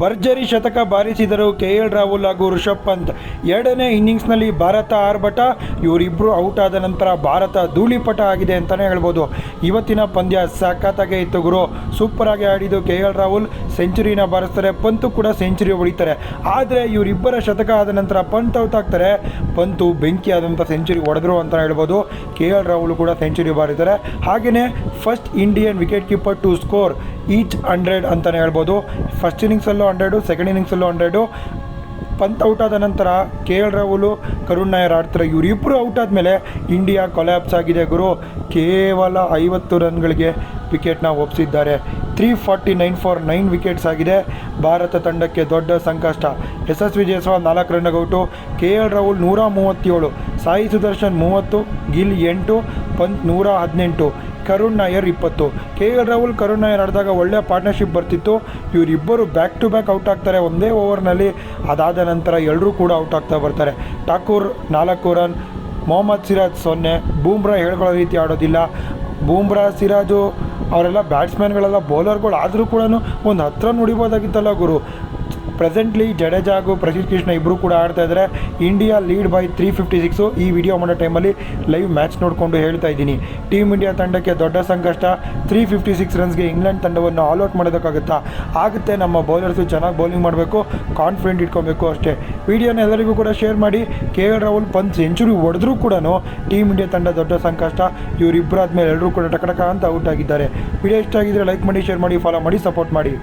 ಭರ್ಜರಿ ಶತಕ ಬಾರಿಸಿದರು K L Rahul ಹಾಗೂ ಋಷಭ್ ಪಂತ್. ಎರಡನೇ ಇನ್ನಿಂಗ್ಸ್ನಲ್ಲಿ ಭಾರತ ಆರ್ಭಟ. ಇವರಿಬ್ಬರು ಔಟ್ ಆದ ನಂತರ ಭಾರತ ಧೂಳಿಪಟ ಆಗಿದೆ ಅಂತಲೇ ಹೇಳ್ಬೋದು. ಇವತ್ತಿನ ಪಂದ್ಯ ಸಖತ್ತಾಗೆ ಇತ್ತು ಗುರು. ಸೂಪರ್ ಆಗಿ ಆಡಿದ್ದು ಕೆ ಎಲ್ ರಾಹುಲ್. ಸೆಂಚುರಿನ ಬಾರಿಸ್ತಾರೆ, ಪಂತು ಕೂಡ ಸೆಂಚುರಿ ಹೊಡಿತಾರೆ. ಆದರೆ ಇವರಿಬ್ಬರ ಶತಕ ಆದ ನಂತರ ಪಂತ್ ಔಟ್ ಆಗ್ತಾರೆ. ಪಂತು ಬೆಂಕಿ ಆದಂಥ ಸೆಂಚುರಿ ಹೊಡೆದ್ರು ಅಂತ ಹೇಳ್ಬೋದು. ಕೆ ಎಲ್ ರಾಹುಲ್ ಕೂಡ ಸೆಂಚುರಿ ಬಾರಿದ್ದಾರೆ ಹಾಗೆಯೇ first Indian wicket keeper to score. Each hundred ಅಂತಲೇ ಹೇಳ್ಬೋದು. ಫಸ್ಟ್ ಇನ್ನಿಂಗ್ಸಲ್ಲೂ ಹಂಡ್ರೆಡು ಸೆಕೆಂಡ್ ಇನ್ನಿಂಗ್ಸಲ್ಲೂ ಹಂಡ್ರೆಡು ಪಂತ್ ಔಟ್ ಆದ ನಂತರ ಕೆ ಎಲ್ ರಾಹುಲು, ಕರುಣ್ ನಾಯರ್ ಆಡ್ತಾರೆ ಇವರಿಬ್ಬರು ಔಟ್ ಆದಮೇಲೆ ಇಂಡಿಯಾ ಕೊಲ್ಯಾಪ್ಸ್ ಆಗಿದೆ ಗುರು. ಕೇವಲ ಐವತ್ತು ರನ್ಗಳಿಗೆ ವಿಕೆಟ್ನ ಒಪ್ಪಿಸಿದ್ದಾರೆ three forty nine for nine wickets ಆಗಿದೆ. ಭಾರತ ತಂಡಕ್ಕೆ ದೊಡ್ಡ ಸಂಕಷ್ಟ. ಯಶಸ್ವಿ ಜೈಸ್ವಾಲ್ ನಾಲ್ಕು ರನ್ಗೆ ಔಟು ಕೆ ಎಲ್ ರಾಹುಲ್ ನೂರ ಮೂವತ್ತೇಳು. ಸಾಯಿ ಸುದರ್ಶನ್ ಮೂವತ್ತು, ಗಿಲ್ ಎಂಟು, ಪಂತ್ ನೂರ ಹದಿನೆಂಟು. ಕರುಣ್ ನಾಯರ್ ಇಪ್ಪತ್ತು. ಕೆ ಎಲ್ ರಾಹುಲ್, ಕರುಣ್ ನಾಯರ್ ಆಡಿದಾಗ ಒಳ್ಳೆಯ ಪಾರ್ಟ್ನರ್ಶಿಪ್ ಬರ್ತಿತ್ತು. ಇವರಿಬ್ಬರು ಬ್ಯಾಕ್ ಟು ಬ್ಯಾಕ್ ಔಟ್ ಆಗ್ತಾರೆ ಒಂದೇ ಓವರ್ನಲ್ಲಿ ಅದಾದ ನಂತರ ಎಲ್ಲರೂ ಕೂಡ ಔಟ್ ಆಗ್ತಾ ಬರ್ತಾರೆ. ಠಾಕೂರ್ ನಾಲ್ಕು ರನ್ ಮೊಹಮ್ಮದ್ ಸಿರಾಜ್ ಸೊನ್ನೆ. ಬೂಮ್ರಾ ಹೇಳ್ಕೊಳ್ಳೋ ರೀತಿ ಆಡೋದಿಲ್ಲ. ಬೂಮ್ರಾ, ಸಿರಾಜು, ಅವರೆಲ್ಲ ಬ್ಯಾಟ್ಸ್ಮನ್ಗಳೆಲ್ಲ ಬೌಲರ್ಗಳು ಆದರೂ ಕೂಡ ಒಂದು ಹತ್ತು ರನ್ ಹೊಡಿಬೋದಾಗಿತ್ತಲ್ಲ ಗುರು. ಪ್ರೆಸೆಂಟ್ಲಿ ಜಡೇಜಾ ಹಾಗೂ ಕೃಷ್ಣ ಇಬ್ಬರು ಕೂಡ ಆಡ್ತಾ ಇದ್ದಾರೆ India lead by three fifty six ಈ ವಿಡಿಯೋ ಮಾಡೋ ಟೈಮಲ್ಲಿ ಲೈವ್ ಮ್ಯಾಚ್ ನೋಡಿಕೊಂಡು ಹೇಳ್ತಾ ಇದ್ದೀನಿ. ಟೀಮ್ ಇಂಡಿಯಾ ತಂಡಕ್ಕೆ ದೊಡ್ಡ ಸಂಕಷ್ಟ. ತ್ರೀ ಫಿಫ್ಟಿ ಸಿಕ್ಸ್ ರನ್ಸ್ಗೆ ಇಂಗ್ಲೆಂಡ್ ತಂಡವನ್ನು ಆಲ್ ಔಟ್ ಮಾಡೋದಕ್ಕಾಗುತ್ತಾ? ಆಗುತ್ತೆ. ನಮ್ಮ ಬೌಲರ್ಸು ಚೆನ್ನಾಗಿ ಬೌಲಿಂಗ್ ಮಾಡಬೇಕು. ಕಾನ್ಫಿಡೆಂಟ್ ಇಟ್ಕೊಬೇಕು ಅಷ್ಟೇ. ವಿಡಿಯೋನ ಎಲ್ಲರಿಗೂ ಕೂಡ ಶೇರ್ ಮಾಡಿ. K L Rahul Pant century ಹೊಡೆದ್ರೂ ಕೂಡ ಟೀಮ್ ಇಂಡಿಯಾ ತಂಡ ದೊಡ್ಡ ಸಂಕಷ್ಟ. ಇವರಿಬ್ಬರಾದ್ಮೇಲೆ ಎಲ್ಲರೂ ಕೂಡ ಟಕಟಕ ಅಂತ ಔಟ್ ಆಗಿದ್ದಾರೆ. ವಿಡಿಯೋ ಇಷ್ಟ ಆಗಿದ್ರೆ ಲೈಕ್ ಮಾಡಿ ಶೇರ್ ಮಾಡಿ ಫಾಲೋ ಮಾಡಿ ಸಪೋರ್ಟ್ ಮಾಡಿ.